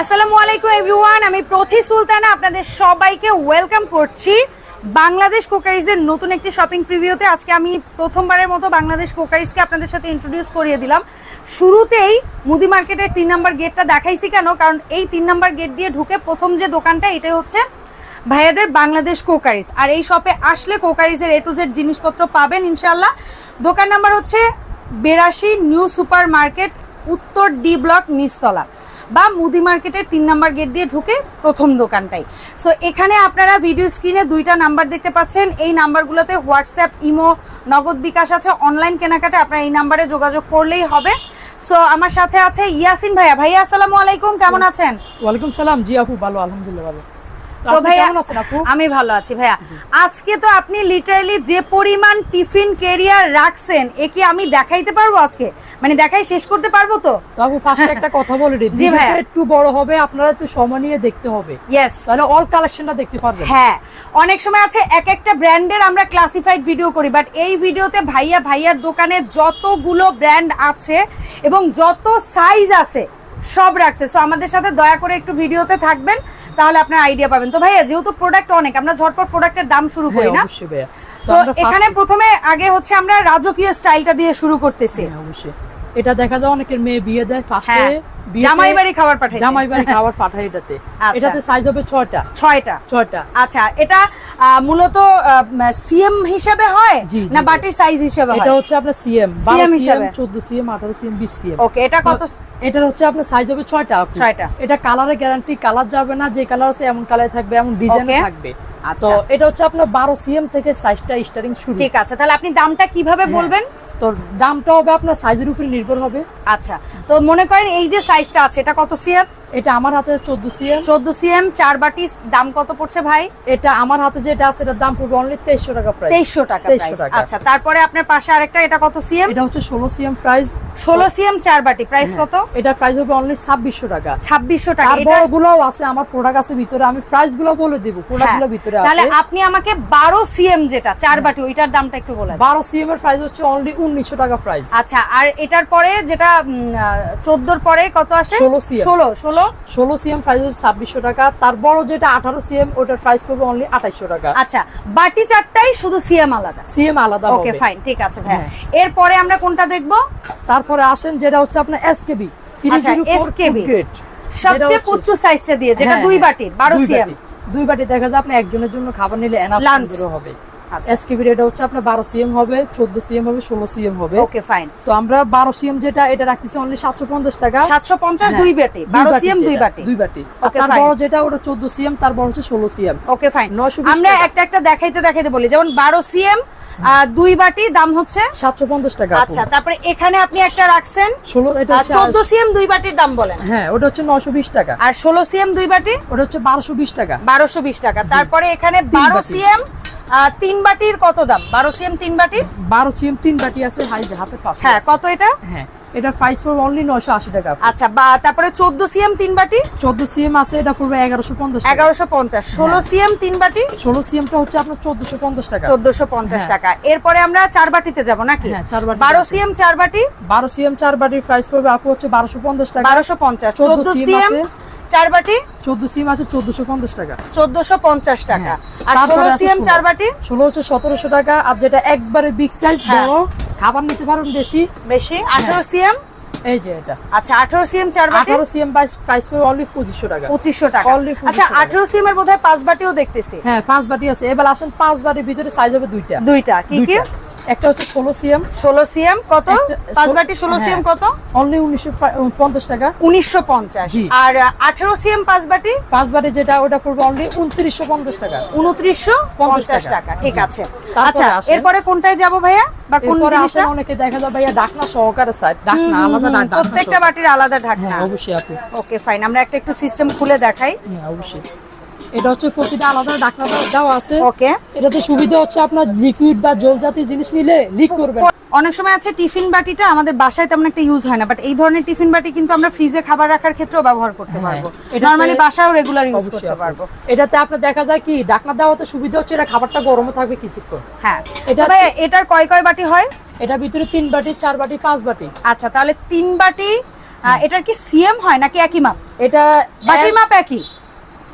আসসালামু আলাইকুম এভরিওয়ান আমি প্রতি সুলতানা আপনাদের সবাইকে ওয়েলকাম করছি বাংলাদেশ কোকারিজের নতুন একটি শপিং প্রিভিউতে আজকে আমি প্রথমবারের মতো বাংলাদেশ কোকারিজকে আপনাদের সাথে ইন্ট্রোডিউস করিয়ে দিলাম। শুরুতেই মুদি মার্কেটের তিন নম্বর গেটটা দেখাইছি কেন? কারণ এই তিন নম্বর গেট দিয়ে ঢুকে প্রথম যে দোকানটা, এটাই হচ্ছে ভাইয়াদের বাংলাদেশ কোকারিজ আর এই শপে আসলে কোকারিজের এ টু জেড জিনিসপত্র পাবেন ইনশাল্লাহ দোকান নাম্বার হচ্ছে বেরাশি নিউ সুপার মার্কেট উত্তর ডি ব্লক নিচতলা। বা মুদি মার্কেটের তিন নাম্বার গেট দিয়ে ঢুকে প্রথম দোকানটাই। সো এখানে আপনারা ভিডিও স্ক্রিনে দুইটা নাম্বার দেখতে পাচ্ছেন। এই নাম্বারগুলোতে হোয়াটসঅ্যাপ ইমো নগদ বিকাশ আছে। অনলাইন কেনাকাটা আপনারা এই নাম্বারে যোগাযোগ করলেই হবে। সো আমার সাথে আছে ইয়াসিন ভাইয়া। ভাইয়া, আসসালামু আলাইকুম। কেমন আছেন? ওয়ালাইকুম সালাম। জি আপু, ভালো, আলহামদুলিল্লাহ, ভালো। তো ভাইয়া আমি ভালো আছি ভাইয়া। আজকে তো আপনি লিটারালি যে পরিমাণ টিফিন কেরিয়ার রাখছেন এ কি আমি দেখাইতে পারব আজকে? মানে দেখাই শেষ করতে পারব তো? ফার্স্টে একটা কথা বলে দিই। জি ভাইয়া। একটু বড় হবে আপনারা সময় নিয়ে দেখতে হবে। ইয়েস তাহলে অল কালেকশনটা দেখতে পারবেন। হ্যাঁ। অনেক সময় আছে এক একটা ব্র্যান্ডের আমরা ক্লাসিফাইড ভিডিও করি বাট এই ভিডিওতে ভাইয়া ভাইয়ার দোকানে যতগুলো ব্র্যান্ড আছে এবং যত সাইজ আছে সব রাখছে। সো আমাদের সাথে দয়া করে একটু ভিডিওতে থাকবেন। তাহলে আপনার আইডিয়া পাবেন। তো ভাইয়া যেহেতু প্রোডাক্ট অনেক আমরা ঝটপট প্রোডাক্টের দাম শুরু করি হ্যাঁ না তো এখানে প্রথমে আগে হচ্ছে আমরা রাজকীয় স্টাইলটা দিয়ে শুরু করতেছি। হ্যাঁ, অবশ্যই। এটা দেখা যায় অনেকের মেয়ে বিয়ে দেয় ফার্স্টে হ্যাঁ জামাই বাড়ি খাবার পাঠাই জামাই বাড়ি খাবার পাঠায় এটাতে। আচ্ছা। এটাতে সাইজ হবে আচ্ছা এটা মূলত সিএম হিসেবে হয় জি, জি, না বাটির সাইজ হিসেবে এটা হচ্ছে আপনার সিএম। CM বারো সিএম হিসাবে। চোদ্দ সিএম আঠারো সিএম বিশ সিএম। ওকে এটা কত এটার হচ্ছে আপনার সাইজ হবে ছয়টা আপু। ছয়টা। এটা কালারের গ্যারান্টি কালার যাবে না যে কালার আছে এমন কালার থাকবে এমন ডিজাইন থাকবে। আচ্ছা। তো এটা হচ্ছে আপনার বারো সিএম থেকে সাইজটা স্টার্টিং শুরু। ঠিক আছে তাহলে আপনি দামটা কীভাবে হ্যাঁ। বলবেন? তো দামটা হবে আপনার সাইজের উপরে নির্ভর হবে। আচ্ছা তো মনে করেন এই যে সাইজটা আছে, এটা কত সিএম এটা আমার হাতে চোদ্দ সিএম। চোদ্দ সিএম চার বাটি দাম কত পড়ছে ভাই? এটা আমার হাতে যেটা আছে এটার দাম পড়বে অনলি তেইশশো টাকা প্রাইস তেইশশো টাকা 2300 price। টাকা। আচ্ছা তারপরে আপনার পাশে আরেকটা এটা কত সিএম? এটা হচ্ছে ষোলো সিএম প্রাইস ষোলো সিএম চার বাটি। প্রাইস কত? এটা প্রাইস হবে অনলি ছাব্বিশশো টাকা। ছাব্বিশশো টাকা। তার এটা বড় গুলোও আছে আমার প্রোডাক্ট আছে ভিতরে। আমি প্রাইসগুলো বলে দিব প্রোডাক্ট হ্যাঁ। গুলো ভিতরে তাহলে আপনি আমাকে বারো সিএম যেটা চার বাটি ওইটার দামটা একটু বলেন। বারো সিএম এর প্রাইস হচ্ছে অনলি উনিশশো টাকা প্রাইস আচ্ছা আর এটার পরে যেটা চোদ্দোর পরে কত আসে? 16 CM ষোলো ষোলো ষোলো সিএম প্রাইস হচ্ছে ছাব্বিশশো টাকা। তার বড় যেটা আঠারো সিএম ওটার প্রাইস পড়বে অনলি আঠাইশশো টাকা। আচ্ছা বাটি চারটাই শুধু সিএম আলাদা? সিএম আলাদা ওকে ফাইন ঠিক আছে ভাই হ্যাঁ। এরপরে আমরা কোনটা দেখব? তারপরে আসেন যেটা হচ্ছে আপনার এসকেবি আচ্ছা, সবচেয়ে পুচ্ছু সাইজটা দিয়ে যেটা হ্যাঁ, দুই বাটি বারো সিএম। দুই বাটি দেখা যায় আপনি একজনের জন্য খাবার নিলে এনাফ। হবে। আচ্ছা। এসকেবি এটা হচ্ছে আপনার বারো সিএম হবে চোদ্দ সিএম হবে ষোলো সিএম হবে। ওকে ফাইন তো আমরা বারো সিএম যেটা এটা রাখতেছি অনলি সাতশো পঞ্চাশ টাকা। সাতশো পঞ্চাশ দুই বাটি। বারো সিএম দুই বাটি। দুই বাটি। তার বড় যেটা ওটা চোদ্দ সিএম তার বড় হচ্ছে ষোলো সিএম। ওকে ফাইন 920 আমরা একটা একটা দেখাইতে দেখাইতে বলি। যেমন বারো সিএম দুই বাটি দাম হচ্ছে সাতশো পঞ্চাশ টাকা আচ্ছা তারপরে এখানে আপনি একটা রাখছেন ষোলো এটা হচ্ছে চোদ্দ সিএম দুই বাটির দাম বলেন। হ্যাঁ ওটা হচ্ছে নশো বিশ টাকা। আর ষোলো সিএম দুই বাটি? ওটা হচ্ছে বারোশো বিশ টাকা। বারোশো বিশ টাকা। তারপরে এখানে বারো। সিএম তিন বাটির কত দাম? বারো সিএম তিন বাটির? বারো সিএম তিন বাটি আছে হাই হাতের পাশে হ্যাঁ কত এটা? হ্যাঁ এটা প্রাইস পড়বে অনলি নয়শো আশি টাকা। আচ্ছা বা তারপরে চোদ্দ সিএম তিন বাটি? চোদ্দ সিএম আছে এটা পড়বে এগারোশো পঞ্চাশ এগারোশো পঞ্চাশ। ষোলো সিএম তিন বাটি? ষোলো সিএমটা হচ্ছে আপনার চোদ্দশো পঞ্চাশ টাকা। চোদ্দশো পঞ্চাশ হ্যাঁ। টাকা। এরপরে আমরা চার বাটিতে যাব নাকি? হ্যাঁ, চার বাটি বারো আছে। সিএম চার বাটি? বারো সিএম চার বাটির প্রাইস পড়বে আপু হচ্ছে বারোশো পঞ্চাশ টাকা। বারোশো পঞ্চাশ। 14 সিএম আছে। চার বাটি? চোদ্দ সিএম আছে চোদ্দশো পঞ্চাশ টাকা। চোদ্দশো পঞ্চাশ টাকা। হ্যাঁ। আর তারপরে ষোলো আছে সিএম চার বাটি? হচ্ছে টাকা আর যেটা একবারে বিগ সাইজ হ্যাঁ। বড় খাবার নিতে পারেন বেশি। বেশি? আঠারো সিএম এই যে এটা। আচ্ছা আঠারো সিএম চার বাটি? আঠারো সিএম প্রাইস পড়বে অনলি পঁচিশশো টাকা। পঁচিশশো টাকা। Only 2500 আচ্ছা টাকা। আঠারো সিএম এর বোধহয় পাঁচ বাটিও দেখতেছি। হ্যাঁ পাঁচ বাটি আছে। এবার আসেন পাঁচ বাটির ভিতরে সাইজ হবে দুইটা। দুইটা। কি কি। একটা হচ্ছে ষোলো সিএম। ষোলো সিএম কত? পাঁচ বাটি ষোলো হ্যাঁ। সিএম কত? অনলি উনিশশো পঞ্চাশ টাকা। উনিশশো পঞ্চাশ। জি। আর আঠারো সিএম পাঁচ বাটি? পাঁচ বাটি যেটা ওটা পড়বে অনলি উনত্রিশশো পঞ্চাশ টাকা। উনত্রিশশো পঞ্চাশ টাকা। টাকা ঠিক আছে। আচ্ছা এরপরে কোনটায় যাব ভাইয়া? বা কোন জিনিসটা? অনেকে দেখা যায় ভাইয়া ডাকনা সহকারে সাইড ডাকনা আলাদা ডাকনা প্রত্যেকটা বাটির আলাদা ঢাকনা। হ্যাঁ অবশ্যই আপু ওকে ফাইন আমরা একটা একটু সিস্টেম খুলে দেখাই। হ্যাঁ অবশ্যই। এটা হচ্ছে প্রতিটা আলাদা ডাকনা দেওয়া- আছে। ওকে এটাতে সুবিধা হচ্ছে আপনার লিকুইড বা জল জাতীয় জিনিস নিলে লিক করবে অনেক সময় আছে টিফিন বাটিটা আমাদের বাসায় তেমন একটা ইউজ হয় না বাট এই ধরনের টিফিন বাটি কিন্তু আমরা ফ্রিজে খাবার রাখার ক্ষেত্রেও ব্যবহার করতে হ্যাঁ, পারব। নরমালি বাসায়ও রেগুলার ইউজ করতে পারব। এটাতে আপনার দেখা যায় কি ডাকনা দেওয়াতে সুবিধা হচ্ছে এটা খাবারটা গরমও থাকবে কিছুক্ষণ। হ্যাঁ এটা- এটার কয় কয় বাটি হয়? এটা ভিতরে তিন বাটি চার বাটি পাঁচ বাটি। আচ্ছা তাহলে তিন বাটি এটার কি সিএম হয় নাকি একই মাপ? এটা বাটির মাপ একই?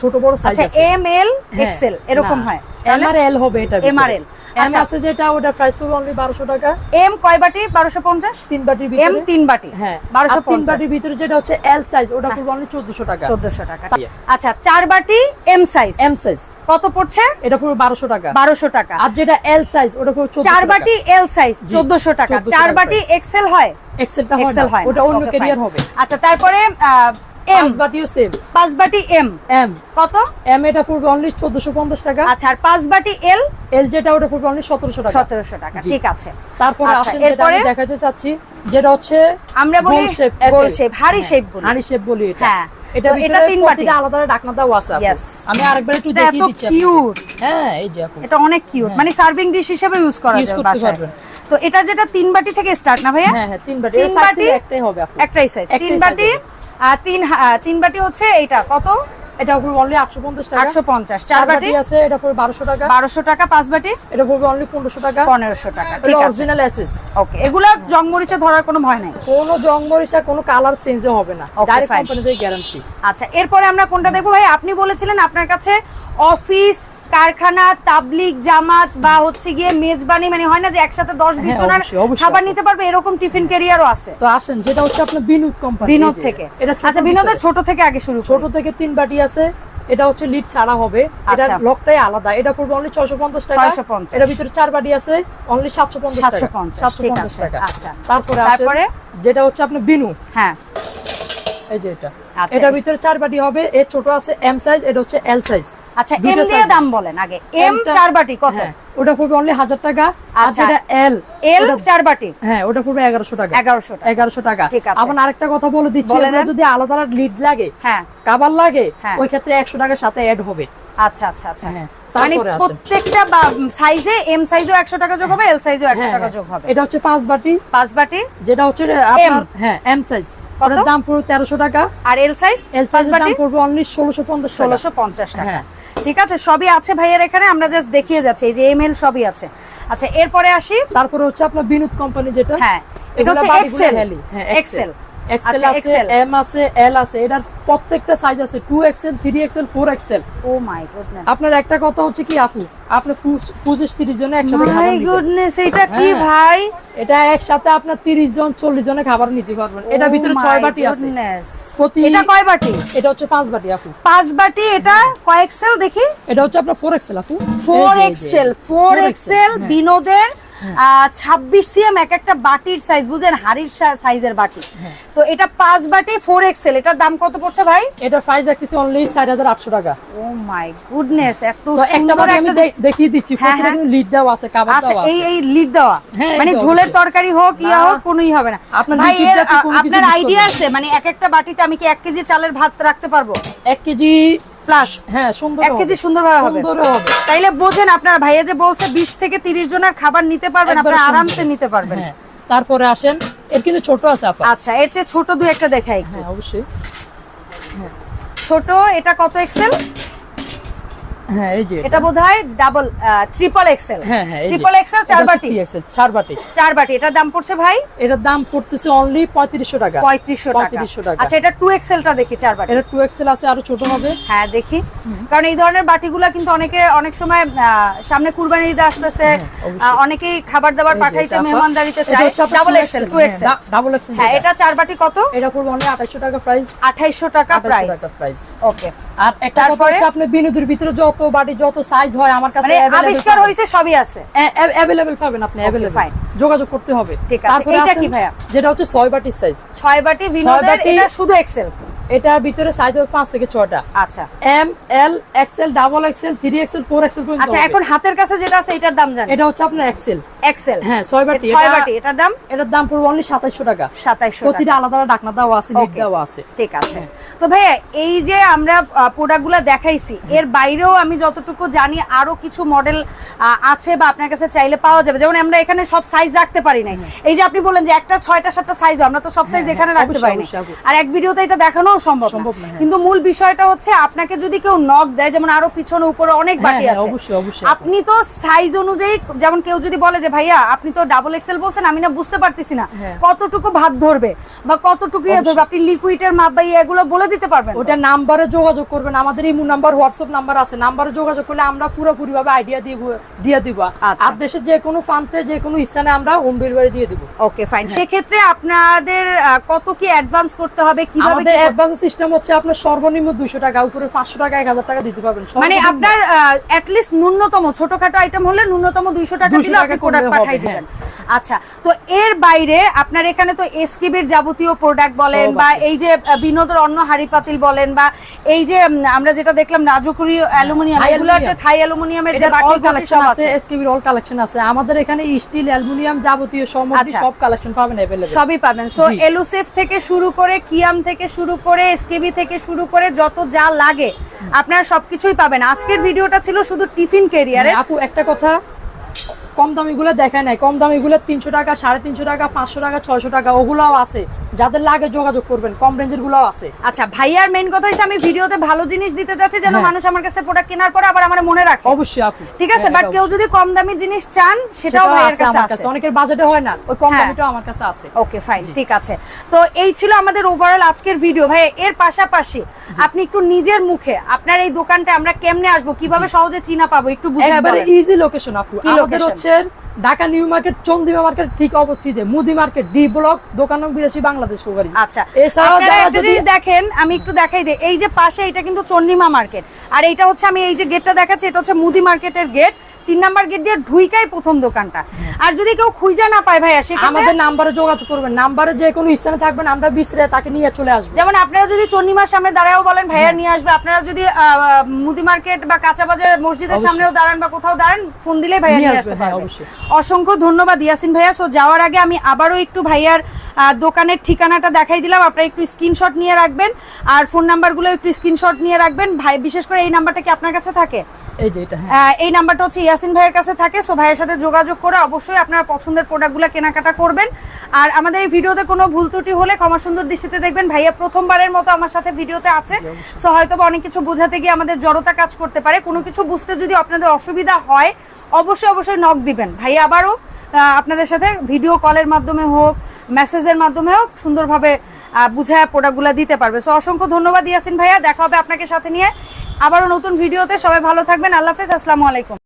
ছোট বড় সাইজ আচ্ছা আছে। এম এল হ্যাঁ, এক্সেল এরকম হয়। এম আর এল হবে এটা এম আর এল এম আছে যেটা ওটা প্রাইস পড়বে অনলি 1200 টাকা। এম কয় বাটি? বারোশো পঞ্চাশ? তিন বাটির এম তিন বাটি। হ্যাঁ। বারোশো আর তিন পঞ্চাশ বাটির ভিতরে যেটা হচ্ছে এল সাইজ ওটা পড়বে অনলি 1400 টাকা। চোদ্দশো টাকা। আচ্ছা চার বাটি এম সাইজ এম সাইজ কত পড়ছে? এটা পুরো 1200 টাকা। বারোশো টাকা। আর যেটা এল সাইজ ওটা পুরো 1400 চার বাটি এল সাইজ জি, চোদ্দশো টাকা। চার বাটি এক্সেল হয়? এক্সেলটা হয় হয় ওটা অন্য ক্যারিয়ার হবে। আচ্ছা তারপরে এম বাটিও সেম পাঁচ বাটি এম এম কত? এম এটা পড়বে অনলি 1450 টাকা। আচ্ছা আর পাঁচ বাটি এল এল যেটা ওটা পড়বে অনলি 1700 টাকা। সতেরোশো টাকা ঠিক আছে। তারপরে আচ্ছা, আসেন যেটা আমি দেখাতে চাচ্ছি যেটা হচ্ছে আমরা বলি গোল shape, গোল apple। শেপ হাড়ি হ্যাঁ, শেপ বলি। হাঁড়ি শেপ বলি এটা। হ্যাঁ, এটা এটা তিন বাটি। আলাদা আলাদা ডাকনা আছে আমি আরেকবার একটু দেখিয়ে দিচ্ছি আপনাকে। হ্যাঁ এই যে এটা অনেক কিউট মানে সার্ভিং ডিশ হিসেবে ইউজ করা Use বাসায়। তো এটা যেটা তিন বাটি থেকে স্টার্ট না ভাইয়া? হ্যাঁ হ্যাঁ তিন বাটি তিন বাটি? একটাই হবে একটাই সাইজ তিন বাটি তিন তিন বাটি হচ্ছে এইটা। কত? এটা পড়বে অনলি 850 টাকা। আটশো পঞ্চাশ। চার বাটি? আছে এটা পড়বে 1200 টাকা। বারোশো টাকা পাঁচ বাটি? এটা পড়বে অনলি 1500 টাকা। পনেরোশো টাকা এটা ঠিক আছে। অরিজিনাল এসএস ওকে এগুলা জংমরিচে ধরার কোনো ভয় নাই? কোনো জং মরিচা কোনো কালার চেঞ্জও হবে না। ডাইরেক্ট কোম্পানি থেকে গ্যারান্টি আচ্ছা এরপরে আমরা কোনটা দেখব? ভাই আপনি বলেছিলেন আপনার কাছে অফিস কারখানা তাবলিগ জামাত বা হচ্ছে গিয়ে মেজবানি মানে হয় না যে একসাথে দশ বিশ হ্যাঁ, জনের অবশ্যই, অবশ্যই খাবার নিতে পারবে এরকম টিফিন ক্যারিয়ারও আছে। তো আসেন যেটা হচ্ছে আপনার বিনোদ কোম্পানি বিনোদ থেকে। এটা ছোট আচ্ছা বিনোদের ছোট থেকে আগে শুরু ছোট থেকে তিন বাটি আছে এটা হচ্ছে লিড ছাড়া হবে। এটা আচ্ছা। লকটাই আলাদা। এটা পড়বে অনলি 650 টাকা। 650 এটা ভিতরে চার বাটি আছে অনলি 750 টাকা। 750 ঠিক আছে, 750 টাকা। আচ্ছা। তারপরে তারপরে? তারপরে? যেটা হচ্ছে আপনার বিনু। হ্যাঁ। এই যে এটা। আচ্ছা। এটা ভিতরে চার বাটি হবে এর ছোট আছে এম সাইজ এটা হচ্ছে এল সাইজ আচ্ছা এম দিয়ে দাম বলেন আগে। এম চার বাটি কত? হ্যাঁ ওটা পড়বে অনলি 1000 টাকা আর আচ্ছা। যেটা এল এল চার বাটি? হ্যাঁ ওটা পড়বে 1100 টাকা। 1100 টাকা। 1100 টাকা। আবার আরেকটা কথা বলে দিচ্ছি বলে যদি আলাদা আলাদা লিড লাগে হ্যাঁ। কাবার লাগে হ্যাঁ। ওই ক্ষেত্রে 100 টাকার সাথে অ্যাড হবে। আচ্ছা আচ্ছা আচ্ছা। হ্যাঁ, মানে প্রত্যেকটা সাইজে এম সাইজেও একশো টাকা যোগ হবে এল সাইজেও একশো হ্যাঁ, টাকা হ্যাঁ। যোগ হবে। এটা হচ্ছে পাঁচ বাটি। পাঁচ বাটি? যেটা হচ্ছে আপনার হ্যাঁ এম সাইজ ওটার দাম পড়বে তেরোশো টাকা। আর এল সাইজ এল পাঁচ সাইজের দাম পড়বে অনলি ষোলোশো পঞ্চাশ ষোলোশো পঞ্চাশ টাকা। হ্যাঁ। ঠিক আছে সবই আছে ভাইয়ের এখানে আমরা জাস্ট দেখিয়ে যাচ্ছি। এই যে এম এল সবই আছে। আচ্ছা এরপরে আসি। তারপরে হচ্ছে আপনার বিনোদ কোম্পানি যেটা। হ্যাঁ এটা হচ্ছে এক্সেল এক্সেল এক্সেল আচ্ছা, আছে এম আছে এল আছে এটার প্রত্যেকটা সাইজ আছে two XL three XL four XL oh my goodness আপনার একটা কথা হচ্ছে কি আপু? আপনি পঁচিশ- তিরিশ জনে একসাথে মাই গুডনেস এটা কি হ্যাঁ। ভাই? এটা একসাথে আপনার তিরিশ জন চল্লিশ জনে খাবার নিতে পারবেন। এটা Oh ভিতরে ছয় বাটি আছে। প্রতি এটা কয় বাটি? এটা হচ্ছে পাঁচ বাটি আপু। পাঁচ বাটি এটা কয় এক্সেল দেখি? এটা হচ্ছে আপনার ফোর এক্সেল আপু। ফোর এক্সেল ফোর এক্সেল হ্যাঁ। বিনোদের ছাব্বিশ সিএম এক একটা বাটির সাইজ বুঝেন হাড়ির সাইজের বাটি। হ্যাঁ। তো এটা পাঁচ বাটি ফোর এক্সেল এটার দাম কত পড়ছে ভাই? এটা প্রাইস রাখতেছি অনলি ষাট হাজার আটশো টাকা। ও মাই গুডনেস এত সুন্দর একটা দেখিয়ে দিচ্ছি হ্যাঁ, হ্যাঁ। লিড দেওয়া আছে কাবার আচ্ছা দেওয়া এই আছে। এই লিড দেওয়া। হ্যাঁ, মানে ঝোলের তরকারি হোক ইয়া হোক কোনোই হবে না। ভাই আপনার আইডিয়া আছে? মানে এক একটা বাটিতে আমি কি এক কেজি চালের ভাত রাখতে পারব? এক কেজি প্লাস হ্যাঁ সুন্দর এক কেজি সুন্দরভাবে সুন্দর হবে। তাইলে বোঝেন আপনার ভাইয়া যে বলছে বিশ থেকে তিরিশ জনের খাবার নিতে পারবেন আপনারা আরামসে নিতে পারবেন। হ্যাঁ তারপরে আসেন এর কিন্তু ছোট আছে আপা। আচ্ছা এর চেয়ে ছোট দু একটা দেখাই হ্যাঁ অবশ্যই। ছোট এটা কত এক্সেল হ্যাঁ এই যে এটা। বোধহয় ডাবল ট্রিপল এক্সেল হ্যাঁ হ্যাঁ ট্রিপল এক্সেল চার বাটি। চার বাটি। চার বাটি। এটার দাম পড়ছে ভাই? এটার দাম পড়তেছে অনলি টাকা। আচ্ছা এটা টু এক্সেলটা দেখি চার বাটি। এটা টু এক্সেল আছে আরও ছোট হবে। হ্যাঁ দেখি। কারণ এই ধরনের বাটিগুলা কিন্তু অনেকে অনেক সময় সামনে কুরবানি ঈদ আসতেছে অনেকেই খাবার দাবার পাঠাইতে। মেহমানদারিতে চায়। Double XL two XL double XL হ্যাঁ এটা চার বাটি কত? এটা পড়বে অনলি আঠাইশো টাকা প্রাইস আঠাইশো টাকা প্রাইস ওকে আর একটা কথা হচ্ছে আপনি বিনোদের ভিতরে যত বাটি যত সাইজ হয় আমার কাছে মানে আবিষ্কার হয়েছে সবই আছে। অ্যাভেলেবেল পাবেন আপনি অ্যাভেলেবেল fine. যোগাযোগ করতে হবে। ঠিক আছে। আছেন কি ভাইয়া? যেটা হচ্ছে ছয় বাটির সাইজ ছয় বাটি বিনোদের এটা শুধু এক্সেল এটার ভিতরে সাইজ হবে পাঁচ থেকে ছয়টা। আচ্ছা। M L XL double XL three XL four XL পর্যন্ত আচ্ছা এখন হাতের কাছে যেটা আছে এটার দাম জানি। এটা হচ্ছে আপনার এক্সেল এক্সেল হ্যাঁ ছয় বাটি। ছয় বাটি এটার দাম? এটার দাম পড়বে অনলি সাতাইশশো টাকা। সাতাইশশো প্রতিটা আলাদা ডাকনা দেওয়া আছে. দেওয়া আছে। ঠিক আছে। তো ভাইয়া এই যে আমরা প্রোডাক্টগুলো দেখাইছি এর বাইরেও আমি যতটুকু জানি আরও কিছু মডেল আছে বা আপনার কাছে চাইলে পাওয়া যাবে। যেমন আমরা এখানে সব সাইজ রাখতে পারি নাই। এই যে আপনি বললেন যে একটা ছয়টা সাতটা সাইজ আমরা তো সব সাইজ হ্যাঁ, এখানে হ্যাঁ, রাখতে পারি না। আর এক ভিডিওতে এটা দেখানোও সম্ভব না। হ্যাঁ। কিন্তু মূল বিষয়টা হচ্ছে আপনাকে যদি কেউ নক দেয় যেমন আরও পিছনে উপরে অনেক হ্যাঁ, বাটি হ্যাঁ, আছে। আপনি তো সাইজ অনুযায়ী যেমন কেউ যদি বলে যে যে ভাইয়া আপনি তো ডাবল এক্সেল বলছেন আমি না বুঝতে পারতেছি না। হ্যাঁ। কতটুকু ভাত ধরবে বা কতটুকু ইয়ে ধরবে? আপনি লিকুইডের মাপ বা এগুলো বলে দিতে পারবেন ওটা নাম্বারে যোগাযোগ করবেন। আমাদের ইমো নাম্বার হোয়াটসঅ্যাপ নাম্বার আছে। নাম্বারে যোগাযোগ করলে আমরা পুরোপুরি ভাবে আইডিয়া দিয়ে দিয়ে দিব। আচ্ছা। আর দেশের যে কোনো প্রান্তে যে কোনো স্থানে আমরা হোম ডেলিভারি দিয়ে দিব। ওকে ফাইন সেক্ষেত্রে আপনাদের কত কি অ্যাডভান্স করতে হবে? কীভাবে আমাদের অ্যাডভান্স সিস্টেম হচ্ছে আপনার সর্বনিম্ন দুইশো টাকা উপরে পাঁচশো টাকা এক হাজার টাকা দিতে পারবেন। মানে। আপনার অ্যাটলিস্ট ন্যূনতম ছোটখাটো আইটেম হলে ন্যূনতম দুইশো টাকা 200 দিলে আপনি প্রোডাক্ট করলে হবে, পাঠাই হ্যাঁ। দিবেন আচ্ছা তো এর বাইরে আপনার এখানে তো এসকিবির যাবতীয় প্রোডাক্ট বলেন সব বা আছে। এই যে আহ, বিনোদর অন্য হাড়ি পাতিল বলেন বা এই যে উম, আমরা যেটা দেখলাম রাজকুরি অ্যালুমিনিয়াম থাই এগুলো হচ্ছে অ্যালুমিনিয়াম। থাই অ্যালুমিনিয়ামের যে এটার বাকি all কালেকশন সব আছে আছে এসকেবির অল কালেকশন আছে আমাদের এখানে স্টিল অ্যালুমিনিয়াম যাবতীয় সামগ্রী আচ্ছা। সব কালেকশন পাবেন अवेलेबल সবই পাবেন সো জি। এলুসিফ থেকে শুরু করে কিয়াম থেকে শুরু করে এসকেবি থেকে শুরু করে যত যা লাগে আপনারা সবকিছুই পাবেন আজকের ভিডিওটা ছিল শুধু টিফিন কেরিয়ারে আপু একটা কথা কম দামিগুলো দেখায় নাই। কম দামিগুলো তিনশো টাকা, সাড়ে তিনশো টাকা, পাঁচশো টাকা, ছয়শো টাকা, ওগুলোও আছে। যাদের লাগে যোগাযোগ করবেন কম রেঞ্জেরগুলো আছে। আচ্ছা ভাইয়ার মেইন কথা হচ্ছে আমি ভিডিওতে ভালো জিনিস দিতে যাচ্ছি যেন হ্যাঁ। মানুষ আমার কাছে প্রোডাক্ট কেনার পরে আবার আমার মনে রাখে। অবশ্যই আপু। ঠিক আছে? হ্যাঁ, বাট কেউ যদি কম দামি জিনিস চান সেটাও ভাইয়ের কাছে আমার আছে। কাছে। অনেকের বাজেটে হয় না ওই কম হ্যাঁ। দামিটাও আমার কাছে আছে। ওকে ফাইন ঠিক আছে। তো এই ছিল আমাদের ওভারঅল আজকের ভিডিও ভাই এর পাশাপাশি আপনি একটু নিজের মুখে আপনার এই দোকানটা আমরা কেমনে আসব কীভাবে সহজে চিনা পাবো একটু বুঝায় একবারে বলেন। ইজি লোকেশন আপু। আমাদের হচ্ছে Dhaka new market Chandima market ঠিক অবস্থিত মুদি মার্কেট ডি ব্লক দোকান নং বিরাশি বাংলাদেশ প্রকারী আচ্ছা এছাড়াও যারা যদি দেখেন আমি একটু দেখাই দিই। এই যে পাশে এটা কিন্তু চন্ডিমা মার্কেট। আর এটা হচ্ছে আমি এই যে গেটটা দেখাচ্ছি এটা হচ্ছে মুদি মার্কেটের গেট। তিন নাম্বার গেট দিয়ে ঢুইকাই প্রথম দোকানটা। আর যদি কেউ খুঁজে না পায় ভাইয়া সেক্ষেত্রে আমাদের নাম্বারে যোগাযোগ করবেন। নাম্বারে যে কোনো স্থানে থাকবেন আমরা বিসরে তাকে নিয়ে চলে আসব। যেমন আপনারা যদি চন্ডিমার সামনে দাঁড়াও বলেন ভাইয়া নিয়ে আসবে। আপনারা যদি মুদি মার্কেট বা কাঁচা বাজার মসজিদের সামনেও দাঁড়ান বা কোথাও দাঁড়ান ফোন দিলেই ভাইয়া নিয়ে আসবে, হ্যাঁ, অবশ্যই। অসংখ্য ধন্যবাদ ইয়াসিন ভাইয়া। সো যাওয়ার আগে আমি আবারও একটু ভাইয়ার দোকানের ঠিকানাটা দেখাই দিলাম। আপনারা একটু স্ক্রিনশট নিয়ে রাখবেন আর ফোন নাম্বারগুলো একটু স্ক্রিনশট নিয়ে রাখবেন। ভাই বিশেষ করে এই নাম্বারটা কি আপনার কাছে থাকে? এই যে এটা হ্যাঁ। এই নাম্বারটা হচ্ছে ইয়াসিন ভাইয়ের কাছে থাকে সো ভাইয়ের সাথে যোগাযোগ করে অবশ্যই আপনার পছন্দের প্রোডাক্টগুলো কেনাকাটা করবেন। আর আমাদের এই ভিডিওতে কোনো ভুল ত্রুটি হলে ক্ষমা সুন্দর দৃষ্টিতে দেখবেন। ভাইয়া প্রথমবারের মতো আমার সাথে ভিডিওতে আছে সো হয়তো অনেক কিছু বোঝাতে গিয়ে আমাদের জড়তা কাজ করতে পারে। কোনো কিছু বুঝতে যদি আপনাদের অসুবিধা হয় অবশ্যই অবশ্যই নক দিবেন। ভাইয়া আবারও আপনাদের সাথে ভিডিও কলের মাধ্যমে হোক মেসেজের মাধ্যমে হোক সুন্দরভাবে বুঝায় প্রোডাক্টগুলো দিতে পারবে। সো অসংখ্য ধন্যবাদ ইয়াসিন ভাইয়া দেখা হবে আপনাকে সাথে নিয়ে আবারও নতুন ভিডিওতে। সবাই ভালো থাকবেন আল্লাহ হাফেজ আসসালামু আলাইকুম।